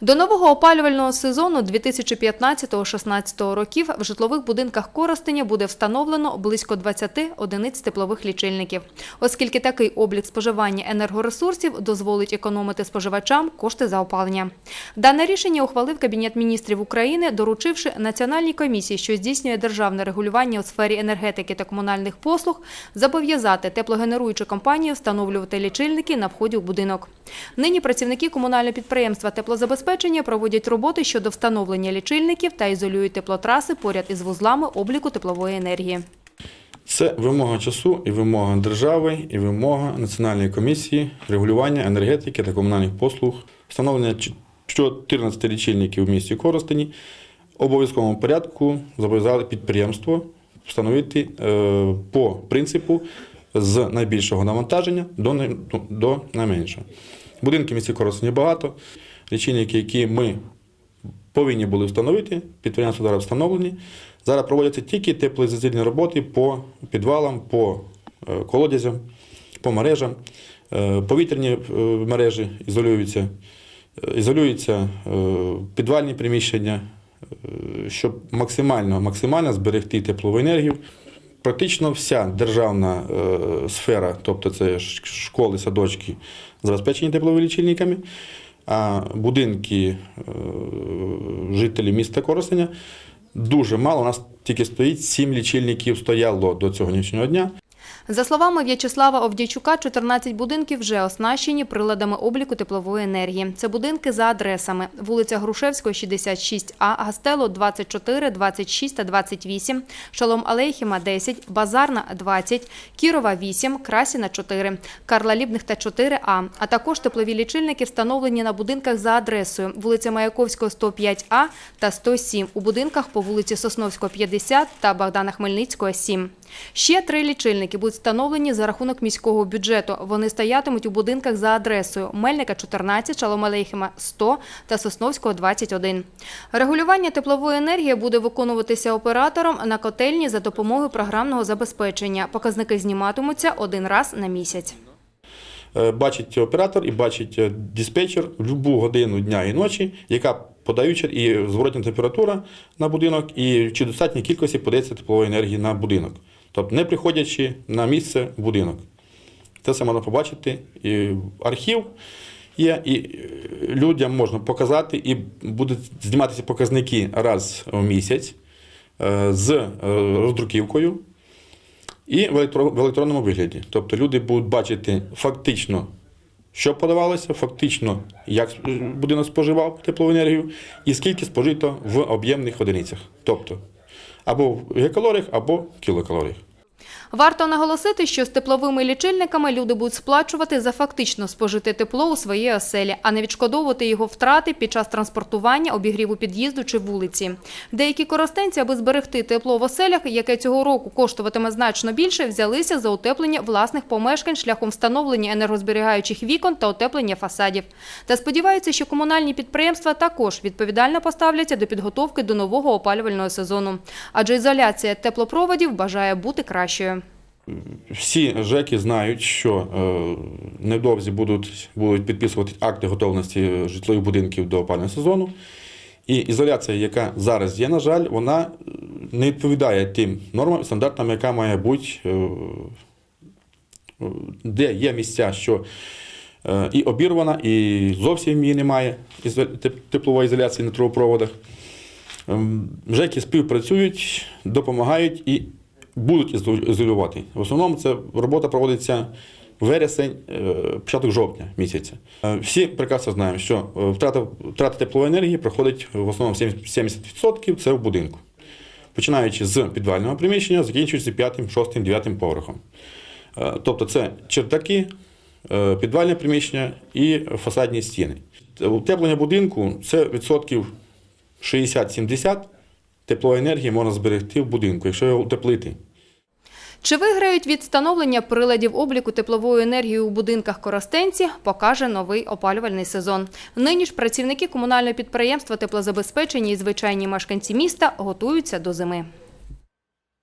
До нового опалювального сезону 2015-16 років в житлових будинках Коростеня буде встановлено близько 20 одиниць теплових лічильників, оскільки такий облік споживання енергоресурсів дозволить економити споживачам кошти за опалення. Дане рішення ухвалив Кабінет міністрів України, доручивши Національній комісії, що здійснює державне регулювання у сфері енергетики та комунальних послуг, зобов'язати теплогенеруючу компанію встановлювати лічильники на вході у будинок. Нині працівники комунального підприємства теплозабезпечення проводять роботи щодо встановлення лічильників та ізолюють теплотраси поряд із вузлами обліку теплової енергії. Це вимога часу і вимога держави, і вимога Національної комісії регулювання енергетики та комунальних послуг, встановлення 14 лічильників в місті Коростені. Обов'язковому порядку зобов'язали підприємство встановити е, по принципу з найбільшого навантаження до, найменшого. Будинків в місті Коростені багато. Лічильники, які ми повинні були встановити, підприємства зараз встановлені. Зараз проводяться тільки теплоізоляційні роботи по підвалам, по е, колодязям, по мережам. Е, Повітряні е, мережі ізолюються, ізолюються підвальні приміщення, щоб максимально, максимально зберегти теплову енергію. Практично вся державна сфера, тобто це школи, садочки, забезпечені тепловими лічильниками, а будинки е, жителів міста Коростеня дуже мало. У нас тільки стоїть сім лічильників стояло до цього нічного дня. За словами В'ячеслава Овдячука, 14 будинків вже оснащені приладами обліку теплової енергії. Це будинки за адресами: вулиця Грушевського, 66А, Гастело 24, 26 та 28, Шалом Алейхіма 10, Базарна 20, Кірова 8, Красіна 4, Карла Лібних та 4А, а. Також теплові лічильники встановлені на будинках за адресою. Вулиця Маяковського 105А та 107 у будинках по вулиці Сосновського 50 та Богдана Хмельницького 7. Ще три лічильники будуть встановлені за рахунок міського бюджету. Вони стоятимуть у будинках за адресою Мельника 14, Шаломалейхима 100 та Сосновського 21. Регулювання теплової енергії буде виконуватися оператором на котельні за допомогою програмного забезпечення. Показники зніматимуться один раз на місяць. Е, Бачить оператор і бачить е, диспетчер в будь-яку годину дня і ночі, яка подаюча і зворотня температура на будинок, і чи достатньої кількості подається теплової енергії на будинок. Тобто не приходячи на місце в будинок. Це все можна побачити. І архів є, і е, людям можна показати, і будуть зніматися показники раз в місяць е, з е, роздруківкою і в, електронному вигляді. Тобто люди будуть бачити фактично, що подавалося, фактично, як будинок споживав теплову енергію, і скільки спожито в об'ємних одиницях. Тобто або в гекалоріях, або в кілокалоріях. Варто наголосити, що з тепловими лічильниками люди будуть сплачувати за фактично спожите тепло у своїй оселі, а не відшкодовувати його втрати під час транспортування, обігріву під'їзду чи вулиці. Деякі коростенці, аби зберегти тепло в оселях, яке цього року коштуватиме значно більше, взялися за утеплення власних помешкань шляхом встановлення енергозберігаючих вікон та утеплення фасадів. Та сподіваються, що комунальні підприємства також відповідально поставляться до підготовки до нового опалювального сезону, адже ізоляція теплопроводів бажає бути кращою. Всі ЖЕКи знають, що е, невдовзі будуть, будуть підписувати акти готовності житлових будинків до опалювального сезону. І ізоляція, яка зараз є, на жаль, вона е, не відповідає тим нормам і стандартам, яка має бути, е, е, де є місця, що е, і обірвана, і зовсім її немає, теплової ізоляції на трубопроводах. Ем, ЖЕКи співпрацюють, допомагають і будуть ізолювати. В основному це робота проводиться вересень, е, початок жовтня місяця. Е, Всі прекрасно знаємо, що е, втрата, втрата теплової енергії проходить в основному 70%, 70% це в будинку. Починаючи з підвального приміщення, закінчуючи п'ятим, шостим, дев'ятим поверхом. Тобто це чердаки, підвальне приміщення і фасадні стіни. Утеплення будинку це відсотків 60-70 теплової енергії можна зберегти в будинку, якщо його утеплити. Чи виграють від встановлення приладів обліку теплової енергії у будинках Коростенці, покаже новий опалювальний сезон. Нині ж працівники комунального підприємства теплозабезпечення і звичайні мешканці міста готуються до зими.